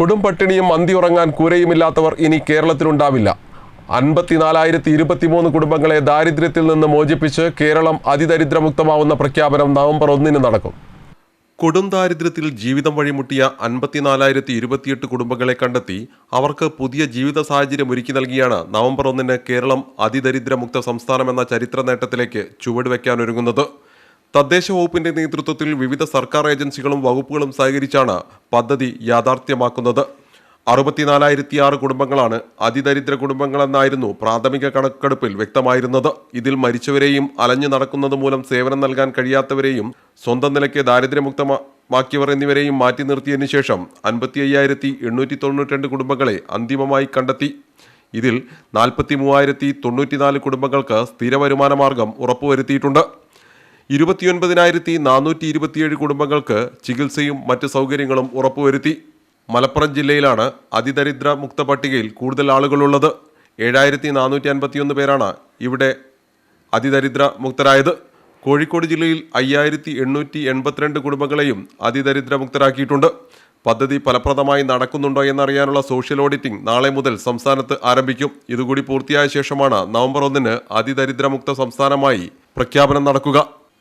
കൊടും പട്ടിണിയും മന്തി ഉറങ്ങാൻ കൂരയുമില്ലാത്തവർ ഇനി കേരളത്തിലുണ്ടാവില്ല. അൻപത്തിനാലായിരത്തി ഇരുപത്തിമൂന്ന് കുടുംബങ്ങളെ ദാരിദ്ര്യത്തിൽ നിന്ന് മോചിപ്പിച്ച് കേരളം അതിദരിദ്രമുക്തമാവുന്ന പ്രഖ്യാപനം നവംബർ ഒന്നിന് നടക്കും. കൊടും ദാരിദ്ര്യത്തിൽ ജീവിതം വഴിമുട്ടിയ അൻപത്തിനാലായിരത്തി ഇരുപത്തിയെട്ട് കുടുംബങ്ങളെ കണ്ടെത്തി അവർക്ക് പുതിയ ജീവിത സാഹചര്യം ഒരുക്കി നൽകിയാണ് നവംബർ ഒന്നിന് കേരളം അതിദരിദ്രമുക്ത സംസ്ഥാനമെന്ന ചരിത്ര നേട്ടത്തിലേക്ക് ചുവടുവെക്കാനൊരുങ്ങുന്നത്. തദ്ദേശ വകുപ്പിന്റെ നേതൃത്വത്തിൽ വിവിധ സർക്കാർ ഏജൻസികളും വകുപ്പുകളും സഹകരിച്ചാണ് പദ്ധതി യാഥാർത്ഥ്യമാക്കുന്നത്. അറുപത്തിനാലായിരത്തി ആറ് കുടുംബങ്ങളാണ് അതിദരിദ്ര കുടുംബങ്ങളെന്നായിരുന്നു പ്രാഥമിക കണക്കെടുപ്പിൽ വ്യക്തമായിരുന്നത്. ഇതിൽ മരിച്ചവരെയും അലഞ്ഞു നടക്കുന്നത് മൂലം സേവനം നൽകാൻ കഴിയാത്തവരെയും സ്വന്തം നിലയ്ക്ക് ദാരിദ്ര്യമുക്തമാക്കിയവർ എന്നിവരെയും മാറ്റി നിർത്തിയതിനു ശേഷം അൻപത്തി അയ്യായിരത്തി എണ്ണൂറ്റി തൊണ്ണൂറ്റി രണ്ട് കുടുംബങ്ങളെ അന്തിമമായി കണ്ടെത്തി. ഇതിൽ നാൽപ്പത്തി മൂവായിരത്തി തൊണ്ണൂറ്റിനാല് കുടുംബങ്ങൾക്ക് സ്ഥിര വരുമാന മാർഗം ഉറപ്പുവരുത്തിയിട്ടുണ്ട്. ഇരുപത്തിയൊൻപതിനായിരത്തി നാനൂറ്റി ഇരുപത്തിയേഴ് കുടുംബങ്ങൾക്ക് ചികിത്സയും മറ്റ് സൗകര്യങ്ങളും ഉറപ്പുവരുത്തി മലപ്പുറം ജില്ലയിലാണ് അതിദരിദ്ര മുക്ത പട്ടികയിൽ കൂടുതൽ ആളുകളുള്ളത്. ഏഴായിരത്തി നാനൂറ്റി അൻപത്തിയൊന്ന് പേരാണ് ഇവിടെ അതിദരിദ്ര മുക്തരായത് കോഴിക്കോട് ജില്ലയിൽ അയ്യായിരത്തി എണ്ണൂറ്റി എൺപത്തിരണ്ട് കുടുംബങ്ങളെയും അതിദരിദ്ര മുക്തരാക്കിയിട്ടുണ്ട് പദ്ധതി ഫലപ്രദമായി നടക്കുന്നുണ്ടോ എന്നറിയാനുള്ള സോഷ്യൽ ഓഡിറ്റിംഗ് നാളെ മുതൽ സംസ്ഥാനത്ത് ആരംഭിക്കും. ഇതുകൂടി പൂർത്തിയായ ശേഷമാണ് നവംബർ ഒന്നിന് അതിദരിദ്രമുക്ത സംസ്ഥാനമായി പ്രഖ്യാപനം നടക്കുക.